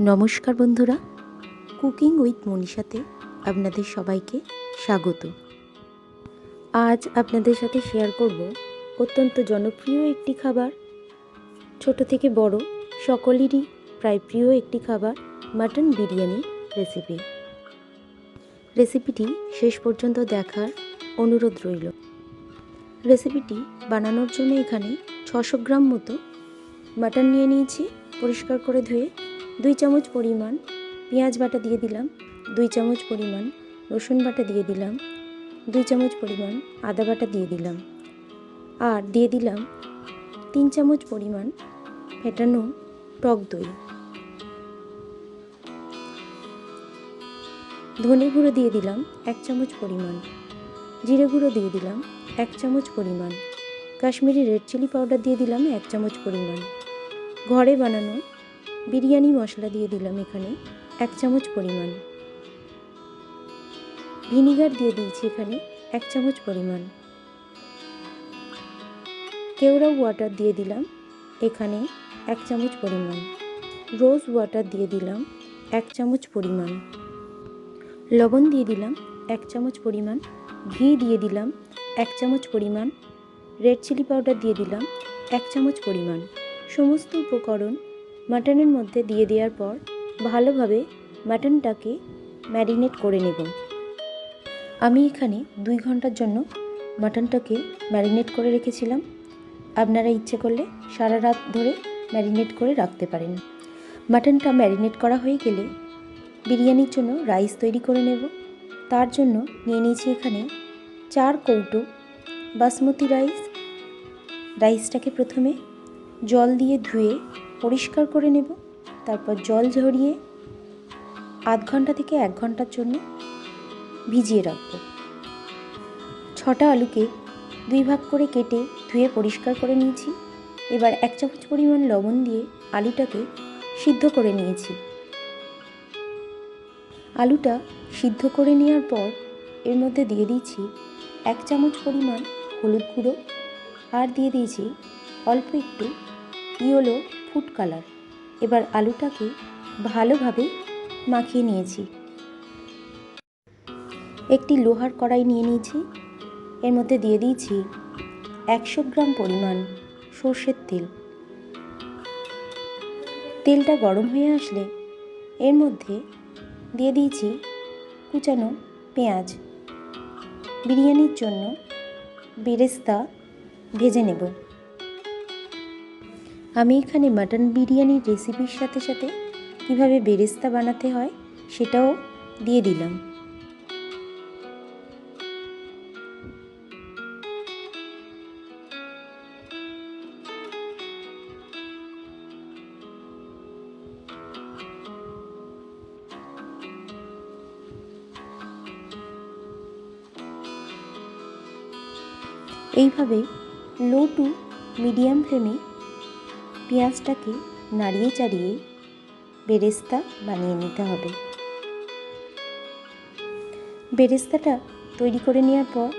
নমস্কার বন্ধুরা cooking with মনীষাতে আপনাদের সবাইকে স্বাগত। আজ আপনাদের সাথে শেয়ার করব অত্যন্ত জনপ্রিয় একটি খাবার, ছোট থেকে বড় সকলেরই প্রায় প্রিয় একটি খাবার, মাটন বিরিয়ানি রেসিপি রেসিপিটি শেষ পর্যন্ত দেখার অনুরোধ রইল। রেসিপিটি বানানোর জন্য এখানে ছশো গ্রাম মতো মাটন নিয়ে নিয়েছি, পরিষ্কার করে ধুয়ে দুই চামচ পরিমাণ পেঁয়াজ বাটা দিয়ে দিলাম, দুই চামচ পরিমাণ রসুন বাটা দিয়ে দিলাম, দুই চামচ পরিমাণ আদা বাটা দিয়ে দিলাম। আর দিয়ে দিলাম তিন চামচ পরিমাণ ফেটানো টক দই। ধনে গুঁড়ো দিয়ে দিলাম এক চামচ পরিমাণ, জিরে গুঁড়ো দিয়ে দিলাম এক চামচ পরিমাণ, কাশ্মীরি রেড চিলি পাউডার দিয়ে দিলাম এক চামচ পরিমাণ। ঘরে বানানো বিরিয়ানি মশলা দিয়ে দিলাম এখানে, এক চামচ পরিমাণ। ভিনিগার দিয়ে দিয়েছি এখানে, এক চামচ পরিমাণ। কেওড়া ওয়াটার দিয়ে দিলাম, এখানে এক চামচ পরিমাণ। রোজ ওয়াটার দিয়ে দিলাম, এক চামচ পরিমাণ। লবণ দিয়ে দিলাম, এক চামচ পরিমাণ। ঘি দিয়ে দিলাম, এক চামচ পরিমাণ। রেড চিলি পাউডার দিয়ে দিলাম, এক চামচ পরিমাণ। সমস্ত উপকরণ মাটনের মধ্যে দিয়ে দেওয়ার পর ভালোভাবে মাটনটাকে ম্যারিনেট করে নেব। আমি এখানে দুই ঘণ্টার জন্য মাটনটাকে ম্যারিনেট করে রেখেছিলাম। আপনারা ইচ্ছে করলে সারা রাত ধরে ম্যারিনেট করে রাখতে পারেন। মাটনটা ম্যারিনেট করা হয়ে গেলে বিরিয়ানির জন্য রাইস তৈরি করে নেব। তার জন্য নিয়ে নিয়েছি এখানে চার কৌটো বাসমতি রাইস। রাইসটাকে প্রথমে জল দিয়ে ধুয়ে পরিষ্কার করে নেব, তারপর জল ঝরিয়ে আধ ঘণ্টা থেকে এক ঘণ্টার জন্য ভিজিয়ে রাখব। ছটা আলুকে দুই ভাগ করে কেটে ধুয়ে পরিষ্কার করে নিয়েছি। এবার এক চামচ পরিমাণ লবণ দিয়ে আলুটাকে সিদ্ধ করে নিয়েছি। আলুটা সিদ্ধ করে নেওয়ার পর এর মধ্যে দিয়ে দিয়েছি এক চামচ পরিমাণ হলুদ গুঁড়ো আর দিয়ে দিয়েছি অল্প একটু ইয়েলো ফুড কালার। এবার আলুটাকে ভালোভাবে মাখিয়ে নিয়েছি। একটি লোহার কড়াই নিয়ে নিয়েছি। এর মধ্যে দিয়ে দিয়েছি একশো গ্রাম পরিমাণ সর্ষের তেল। তেলটা গরম হয়ে আসলে এর মধ্যে দিয়ে দিয়েছি কুচানো পেঁয়াজ। বিরিয়ানির জন্য বেরেস্তা ভেজে নেব। আমি এখানে মাটন বিরিয়ানির রেসিপির সাথে সাথে কীভাবে বেরেস্তা বানাতে হয় সেটাও দিয়ে দিলাম। এইভাবে লো টু মিডিয়াম ফ্লেমে পেঁয়াজটাকে নাড়িয়ে চাড়িয়ে বেরেস্তা বানিয়ে নিতে হবে। বেরেস্তাটা তৈরি করে নেওয়ার পর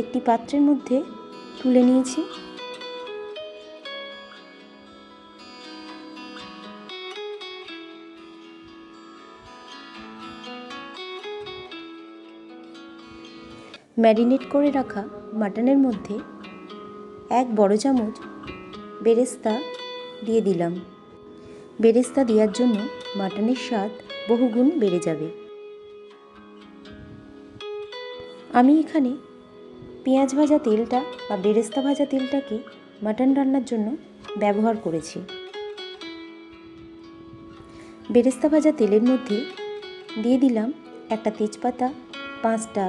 একটি পাত্রের মধ্যে তুলে নিয়েছি। ম্যারিনেট করে রাখা মাটনের মধ্যে এক বড় চামচ বেরেস্তা দিয়ে দিলাম। বেরেস্তা দেওয়ার জন্য মাটনের স্বাদ বহুগুণ বেড়ে যাবে। আমি এখানে পেঁয়াজ ভাজা তেলটা বা বেরেস্তা ভাজা তেলটাকে মাটন রান্নার জন্য ব্যবহার করেছি। বেরেস্তা ভাজা তেলের মধ্যে দিয়ে দিলাম একটা তেজপাতা, পাঁচটা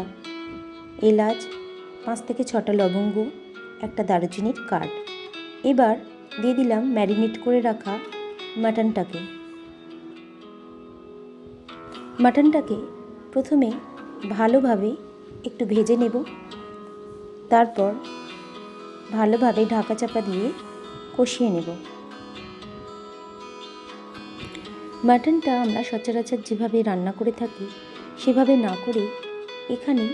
এলাচ, পাঁচ থেকে ছটা লবঙ্গ, একটা দারুচিনির কাঠ এবার দিয়ে দিলাম ম্যারিনেট করে রাখা মাটনটাকে। মাটনটাকে প্রথমে ভালোভাবে একটু ভেজে নেব। তারপর ভালোভাবে ঢাকা চাপা দিয়ে কষিয়ে নেব। মাটনটা আমরা সচরাচর যেভাবে রান্না করে থাকি, সেভাবে না করে এখানে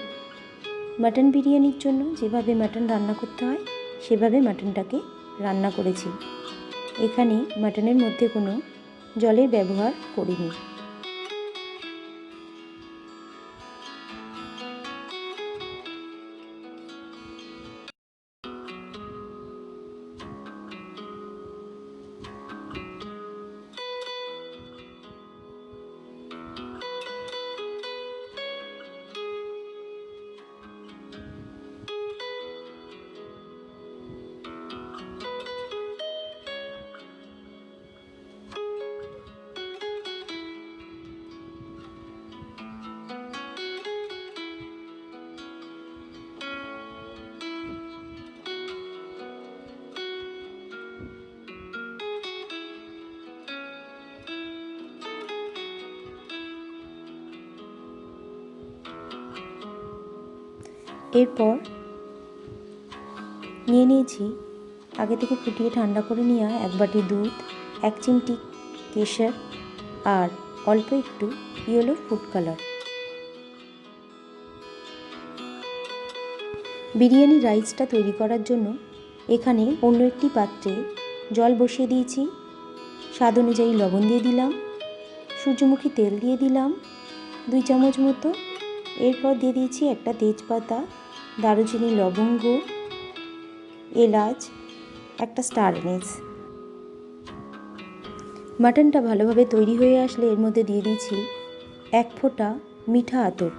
মাটন বিরিয়ানির জন্য যেভাবে মাটন রান্না করতে হয়, সেভাবে মাটনটাকে রান্না করেছি। এখানে মাটনের মধ্যে কোনো জলের ব্যবহার করিনি। এরপর নিয়ে নিয়েছি। আগে থেকে ফুটিয়ে ঠান্ডা করে নেওয়া এক বাটি দুধ, এক চিমটি কেশর আর অল্প একটু ইয়েলো ফুড কালার। বিরিয়ানি রাইসটা তৈরি করার জন্য এখানে অন্য একটি পাত্রে জল বসিয়ে দিয়েছি। স্বাদ অনুযায়ী লবণ দিয়ে দিলাম, সূর্যমুখী তেল দিয়ে দিলাম, দুই চামচ মতো। এরপর দিয়ে দিয়েছি একটা তেজপাতা দারুচিনি, লবঙ্গ, এলাচ, একটা স্টার এনিস মাটনটা ভালোভাবে তৈরি হয়ে আসলে এর মধ্যে দিয়ে দিয়েছি এক ফোঁটা মিঠা আতর।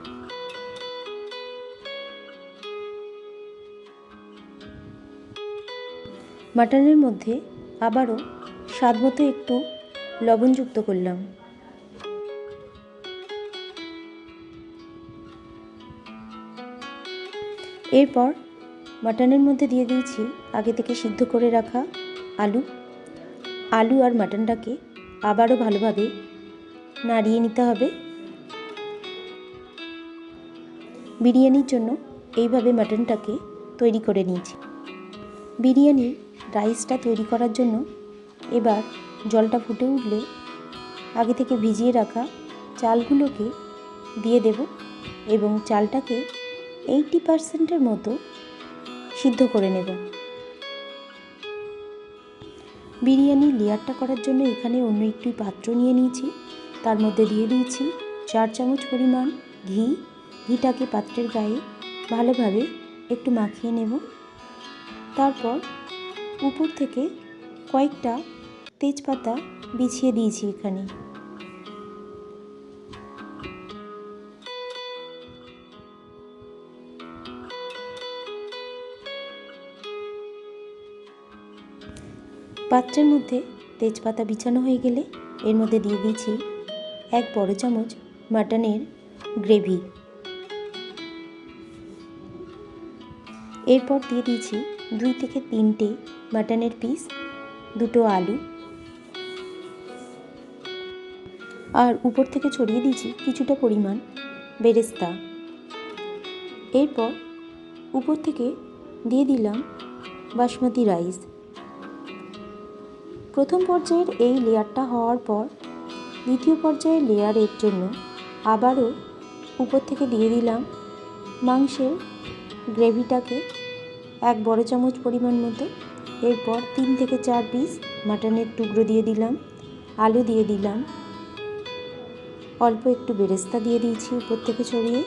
মাটনের মধ্যে আবারও স্বাদ মতো একটু লবণ যুক্ত করলাম। এরপর মাটনের মধ্যে দিয়ে দিয়েছি আগে থেকে সিদ্ধ করে রাখা আলু। আলু আর মাটনটাকে আবারও ভালোভাবে নাড়িয়ে নিতে হবে। বিরিয়ানির জন্য এইভাবে মাটনটাকে তৈরি করে নিয়েছি। বিরিয়ানি রাইসটা তৈরি করার জন্য এবার জলটা ফুটে উঠলে আগে থেকে ভিজিয়ে রাখা চালগুলোকে দিয়ে দেব এবং চালটাকে এইটি পার্সেন্টের মতো সিদ্ধ করে নেব। বিরিয়ানির লেয়ারটা করার জন্য এখানে অন্য একটি পাত্র নিয়ে নিয়েছি। তার মধ্যে দিয়ে দিয়েছি চার চামচ পরিমাণ ঘি। ঘিটাকে পাত্রের গায়ে ভালোভাবে একটু মাখিয়ে নেব। তারপর উপর থেকে কয়েকটা তেজপাতা বিছিয়ে দিয়েছি এখানে। পাত্রের মধ্যে তেজপাতা বিছানো হয়ে গেলে এর মধ্যে দিয়ে দিয়েছি এক বড় চামচ মাটনের গ্রেভি। এরপর দিয়ে দিয়েছি দুই থেকে তিনটে মাটনের পিস, দুটো আলু। আর উপর থেকে ছড়িয়ে দিয়েছি কিছুটা পরিমাণ বেরেস্তা। এরপর উপর থেকে দিয়ে দিলাম বাসমতি রাইস। প্রথম পর্যায়ের এই লেয়ারটা হওয়ার পর দ্বিতীয় পর্যায়ের লেয়ারের জন্য আবারও উপর থেকে দিয়ে দিলাম মাংসের গ্রেভিটাকে এক বড় চামচ পরিমাণ মতো। এরপর তিন থেকে চার পিস মাটনের টুকরো দিয়ে দিলাম, আলু দিয়ে দিলাম। অল্প একটু বেরেস্তা দিয়ে দিয়েছি উপর থেকে ছড়িয়ে।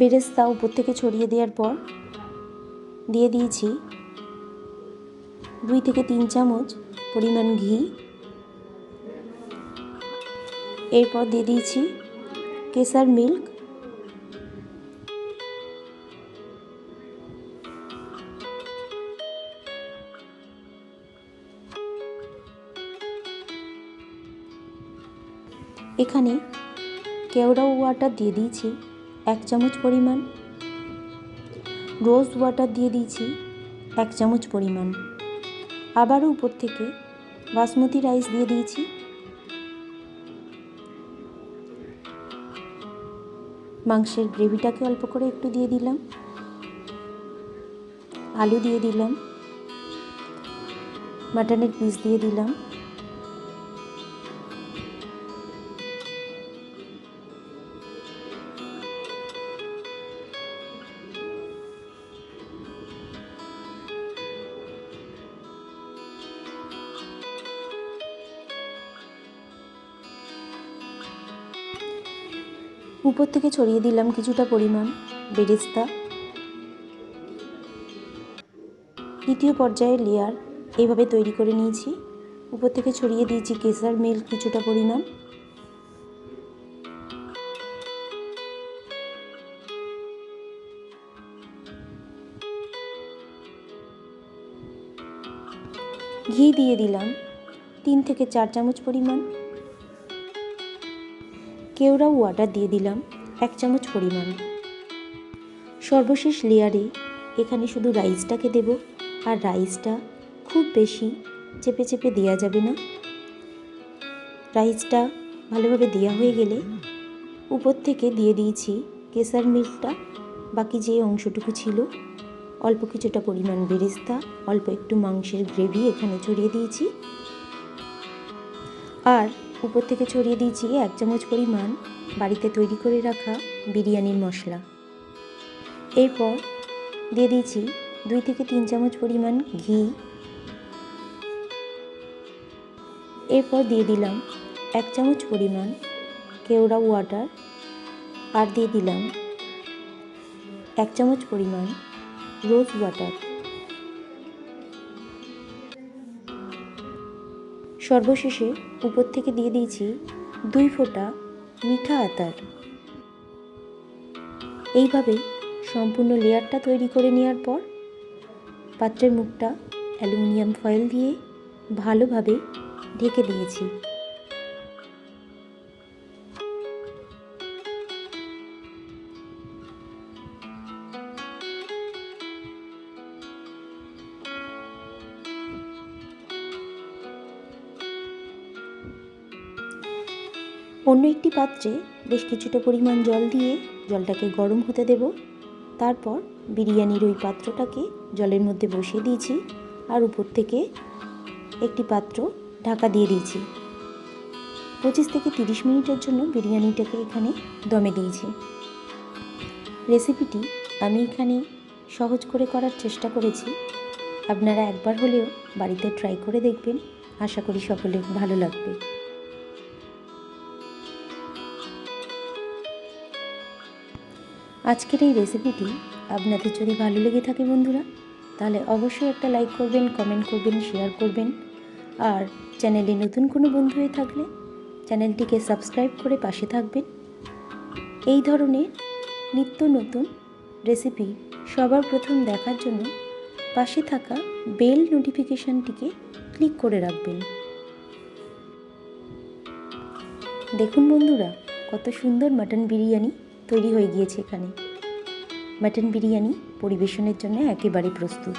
বেরেস্তা উপর থেকে ছড়িয়ে দেওয়ার পর দিয়ে দিয়েছি দুই থেকে তিন চামচ পরিমাণ ঘি। এরপর দিয়ে দিয়েছি কেসার মিল্ক। এখানে কেওড়া ওয়াটার দিয়ে দিয়েছি। এক চামচ পরিমাণ। রোজ ওয়াটার দিয়ে দিয়েছি এক চামচ পরিমাণ। আবারও উপর থেকে বাসমতি রাইস দিয়ে দিয়েছি। মাংসের গ্রেভিটাকে অল্প করে একটু দিয়ে দিলাম। আলু দিয়ে দিলাম। মাটনের পিস দিয়ে দিলাম। উপর থেকে ছড়িয়ে দিলাম কিছুটা পরিমাণ বেরেস্তা। দ্বিতীয় পর্যায়ের লেয়ার এইভাবে তৈরি করে নিয়েছি। উপর থেকে ছড়িয়ে দিয়েছি কেসার মিল্ক কিছুটা পরিমাণ। ঘি দিয়ে দিলাম তিন থেকে চার চামচ পরিমাণ। কেওড়া ওয়াটার দিয়ে দিলাম, এক চামচ পরিমাণ। সর্বশেষ লেয়ারে এখানে শুধু রাইসটাকে দেব, আর রাইসটা খুব বেশি চেপে চেপে দেওয়া যাবে না। রাইসটা ভালোভাবে দেওয়া হয়ে গেলে উপর থেকে দিয়ে দিয়েছি কেসার মিল্কটা বাকি যে অংশটুকু ছিল, অল্প কিছুটা পরিমাণ বেরেস্তা, অল্প একটু মাংসের গ্রেভি এখানে ছড়িয়ে দিয়েছি। আর উপর থেকে ছড়িয়ে দিয়েছি এক চামচ পরিমাণ বাড়িতে তৈরি করে রাখা বিরিয়ানির মশলা। এরপর দিয়ে দিয়েছি দুই থেকে তিন চামচ পরিমাণ ঘি। এরপর দিয়ে দিলাম এক চামচ পরিমাণ কেওড়া ওয়াটার আর দিয়ে দিলাম এক চামচ পরিমাণ রোজ ওয়াটার। সর্বশেষে উপর থেকে দিয়ে দিয়েছি দুই ফোঁটা মিঠা আতার। এইভাবে সম্পূর্ণ লেয়ারটা তৈরি করে নেওয়ার পর পাত্রের মুখটা অ্যালুমিনিয়াম ফয়েল দিয়ে ভালোভাবে ঢেকে দিয়েছি। অন্য একটি পাত্রে বেশ কিছুটা পরিমাণ জল দিয়ে জলটাকে গরম হতে দেব। তারপর বিরিয়ানির ওই পাত্রটাকে জলের মধ্যে বসিয়ে দিয়েছি আর উপর থেকে একটি পাত্র ঢাকা দিয়ে দিয়েছি। পঁচিশ থেকে তিরিশ মিনিটের জন্য বিরিয়ানিটাকে এখানে দমে দিয়েছি। রেসিপিটি আমি এখানে সহজ করে করার চেষ্টা করেছি। আপনারা একবার হলেও বাড়িতে ট্রাই করে দেখবেন। আশা করি সকলে ভালো লাগবে। আজকের এই রেসিপিটি আপনাদের যদি ভালো লেগে থাকে বন্ধুরা, তাহলে অবশ্যই একটা লাইক করবেন কমেন্ট করবেন শেয়ার করবেন। আর চ্যানেলে নতুন কোনো বন্ধু হয়ে থাকলে চ্যানেলটিকে সাবস্ক্রাইব করে পাশে থাকবেন। এই ধরনের নিত্য নতুন রেসিপি সবার প্রথম দেখার জন্য পাশে থাকা বেল নোটিফিকেশানটিকে ক্লিক করে রাখবেন। দেখুন বন্ধুরা, কত সুন্দর মাটন বিরিয়ানি তৈরি হয়ে গিয়েছে এখানে। মাটন বিরিয়ানি পরিবেশনের জন্য একেবারে প্রস্তুত।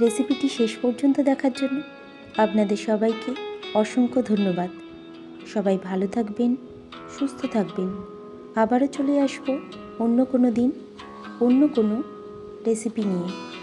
রেসিপিটি শেষ পর্যন্ত দেখার জন্য আপনাদের সবাইকে অসংখ্য ধন্যবাদ। সবাই ভালো থাকবেন, সুস্থ থাকবেন। আবারও চলে আসব অন্য কোনো দিন, অন্য কোনো রেসিপি নিয়ে।